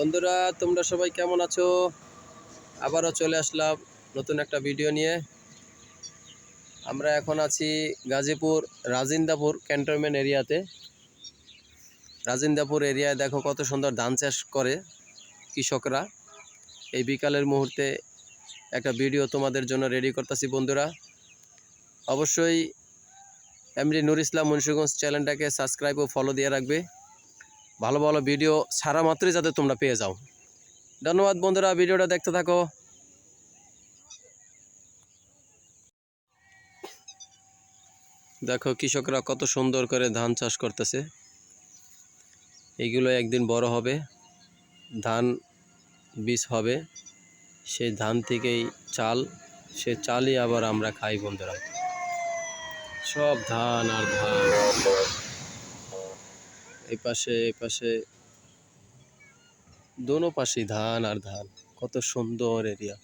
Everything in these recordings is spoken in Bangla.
বন্ধুরা, তোমরা সবাই কেমন আছো? আবারও চলে আসলাম নতুন একটা ভিডিও নিয়ে। আমরা এখন আছি গাজীপুর রাজিন্দাপুর ক্যান্টনমেন্ট এরিয়াতে। রাজিন্দাপুর এরিয়ায় দেখো কত সুন্দর ধান চাষ করে কৃষকরা। এই বিকালের মুহূর্তে একটা ভিডিও তোমাদের জন্য রেডি করতেছি বন্ধুরা। অবশ্যই এমডি নুর ইসলাম মুন্সিগঞ্জ চ্যানেলটাকে সাবস্ক্রাইব ও ফলো দিয়ে রাখবে। ভালো ভালো ভিডিও সারা মাত্রই যাতে তোমরা পেয়ে যাও। ধন্যবাদ বন্ধুরা, ভিডিওটা দেখতে থাকো। দেখো কৃষকরা কত সুন্দর করে ধান চাষ করতেছে। এইগুলো একদিন বড় হবে, ধান বীজ হবে, সেই ধান থেকেই চাল, সে চালই আবার আমরা খাই বন্ধুরা। সব ধান আর ধান। এই পাশে এই পাশে। দোনো পাশেই ধান আর ধান। কত সুন্দর এরিয়া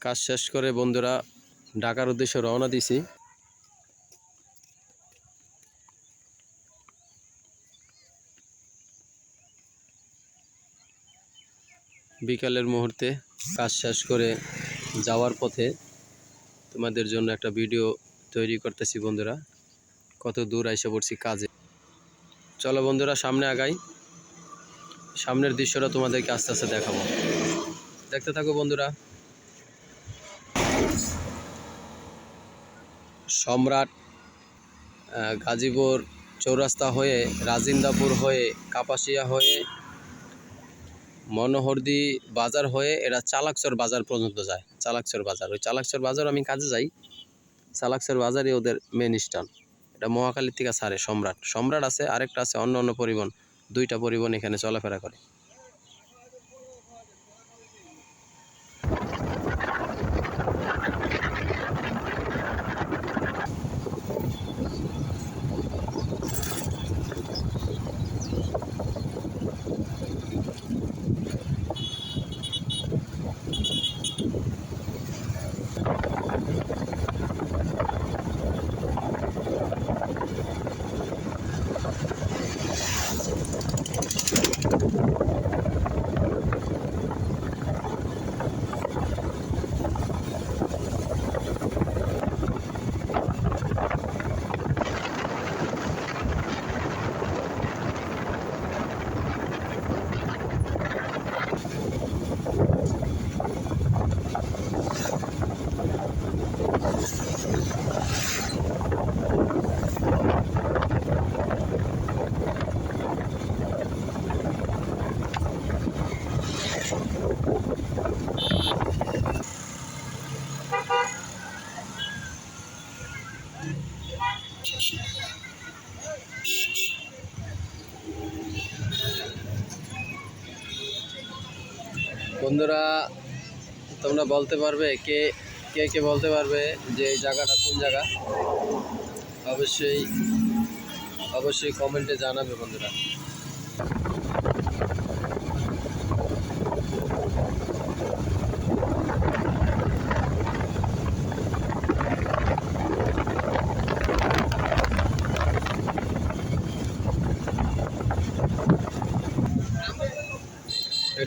কাজ শেষ করে বন্ধুরা ঢাকার উদ্দেশ্যে রওনা দিছি। বিকালের মুহূর্তে কাজ শেষ করে যাওয়ার পথে তোমাদের জন্য একটা ভিডিও তৈরি করতেছি বন্ধুরা। কত দূর আইসে পড়ছি কাজে। চলো বন্ধুরা, সামনে আগাই। সামনের দৃশ্যটা তোমাদেরকে আস্তে আস্তে দেখাবো। দেখতে থাকো বন্ধুরা। সম্রাট গাজীপুর চৌরাস্তা হয়ে রাজিন্দাপুর হয়ে কাপাসিয়া হয়ে মনোহরদি বাজার হয়ে এরা চালাকচর বাজার পর্যন্ত যায়, চালাকচর বাজার। ওই চালাকচর বাজার আমি কাজে যাই, চালাকচর বাজারই ওদের মেন স্টান এটা মহাকালীর থেকে ছাড়ে সম্রাট। সম্রাট আছে, আরেকটা আছে, অন্য অন্য পরিবহন, দুইটা পরিবহন এখানে চলাফেরা করে। বন্ধুরা, তোমরা বলতে পারবে কে কে কে বলতে পারবে যে এই জায়গাটা কোন জায়গা? অবশ্যই অবশ্যই কমেন্টে জানাবে বন্ধুরা।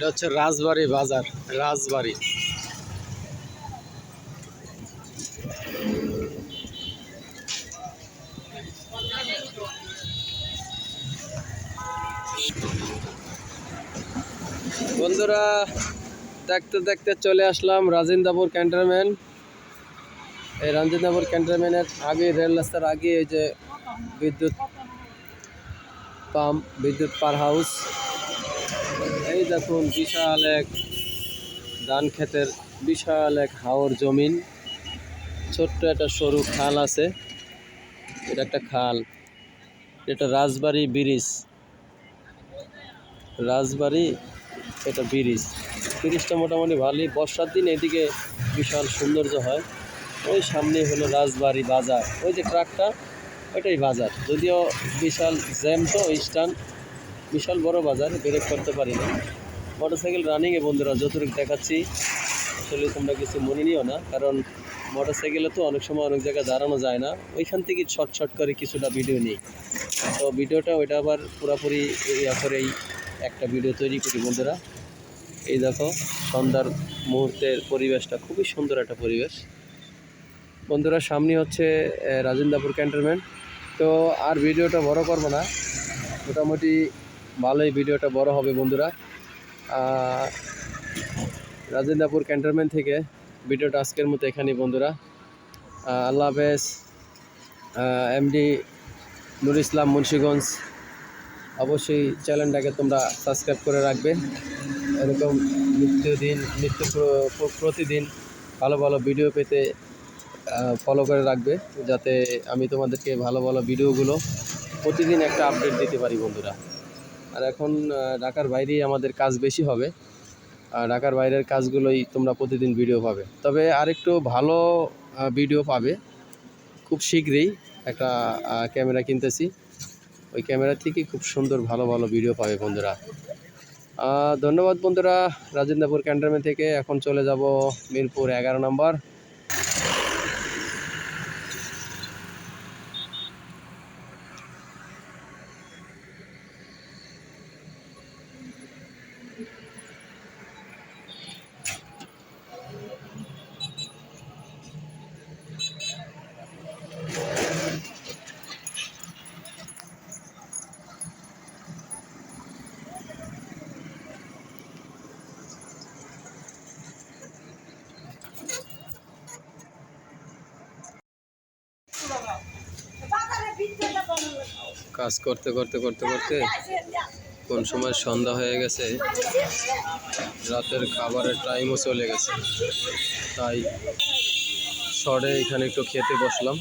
এটা হচ্ছে রাজবাড়ি বাজার, রাজবাড়ি। বন্ধুরা, দেখতে দেখতে চলে আসলাম রাজিন্দাপুর ক্যান্টনমেন্ট। এই রাজিন্দাপুর ক্যান্টনমেন্টের আগে রেল রাস্তার আগে এই যে বিদ্যুৎ পাম্প, বিদ্যুৎ পার হাউস। দেখুন, বিশাল এক ধান ক্ষেতের বিশাল এক হাওর জমিন। ছোট্ট একটা সরু খাল আছে। এটা একটা খাল। এটা রাজবাড়ি ব্রিজ। রাজবাড়ি, এটা ব্রিজ। ব্রিজটা মোটামুটি ভালোই। বর্ষার দিন এদিকে বিশাল সৌন্দর্য হয়। ওই সামনে হলো রাজবাড়ি বাজার। ওই যে ট্রাকটা, ওইটাই বাজার। যদিও বিশাল জ্যাম তো স্টান বিশাল বড় বাজার ব্রেক করতে পারি না মোটরসাইকেল রানিংয়ে বন্ধুরা, যতটুকু দেখাচ্ছি, আসলে তোমরা কিছু মনে নিও না, কারণ মোটরসাইকেলে তো অনেক সময় অনেক জায়গায় দাঁড়ানো যায় না। ওইখান থেকে শর্ট করে কিছুটা ভিডিও নিই। তো ভিডিওটা ওইটা আবার পুরোপুরি করেই একটা ভিডিও তৈরি করি বন্ধুরা। এই দেখো, সন্ধ্যার মুহূর্তের পরিবেশটা, খুবই সুন্দর একটা পরিবেশ। বন্ধুরা, সামনে হচ্ছে রাজেন্দ্রপুর ক্যান্টনমেন্ট তো আর ভিডিওটা বড় করব না। মোটামুটি ভালোই ভিডিওটা বড় হবে বন্ধুরা। রাজেন্দ্রপুর ক্যান্টনমেন্ট থেকে ভিডিওটা আজকের মতো এখানেই বন্ধুরা। আল্লাহ হাফেজ। এমডি নুর ইসলাম মুন্সীগঞ্জ। অবশ্যই চ্যানেলটাকে তোমরা সাবস্ক্রাইব করে রাখবে। এরকম নিত্যদিন, নিত্য প্র- প্র- প্রতিদিন ভালো ভালো ভিডিও পেতে ফলো করে রাখবে। যাতে আমি তোমাদেরকে ভালো ভালো ভিডিওগুলো প্রতিদিন একটা আপডেট দিতে পারি বন্ধুরা। আর এখন ঢাকার বাইরেই আমাদের কাজ বেশি হবে। আর ঢাকার বাইরের কাজগুলোই তোমরা প্রতিদিন ভিডিও পাবে। তবে আরেকটু ভালো ভিডিও পাবে। খুব শীঘ্রই একটা ক্যামেরা কিনতেছি। ওই ক্যামেরা থেকে খুব সুন্দর, ভালো ভালো ভিডিও পাবে বন্ধুরা। ধন্যবাদ বন্ধুরা। রাজেন্দ্রপুর ক্যান্টনমেন্ট থেকে এখন চলে যাব মিরপুর এগারো নম্বর। কাজ করতে করতে করতে করতে কোন সময় সন্ধ্যা হয়ে গেছে, রাতের খাবারের টাইমও চলে গেছে। তাই শর্টে এখানে একটু খেতে বসলাম,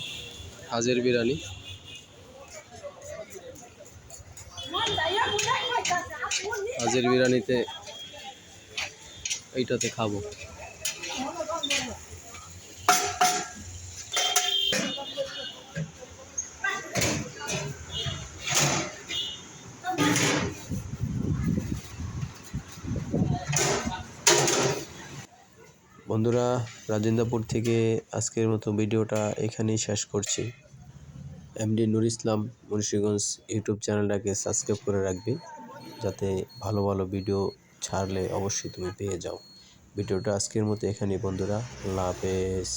হাজির বিরিয়ানি। হাজির বিরিয়ানিতে এইটাতে খাব। বন্ধুরা, রাজেন্দ্রপুর থেকে আজকের মতো ভিডিওটা এখানেই শেষ করছি। এমডি নুর ইসলাম, মুন্সীগঞ্জ ইউটিউব চ্যানেলটাকে সাবস্ক্রাইব করে রাখবে, যাতে ভালো ভালো ভিডিও ছাড়লে অবশ্যই তুমি পেয়ে যাও। ভিডিওটা আজকের মতো এখানেই, বন্ধুরা। আল্লাহ হাফেজ।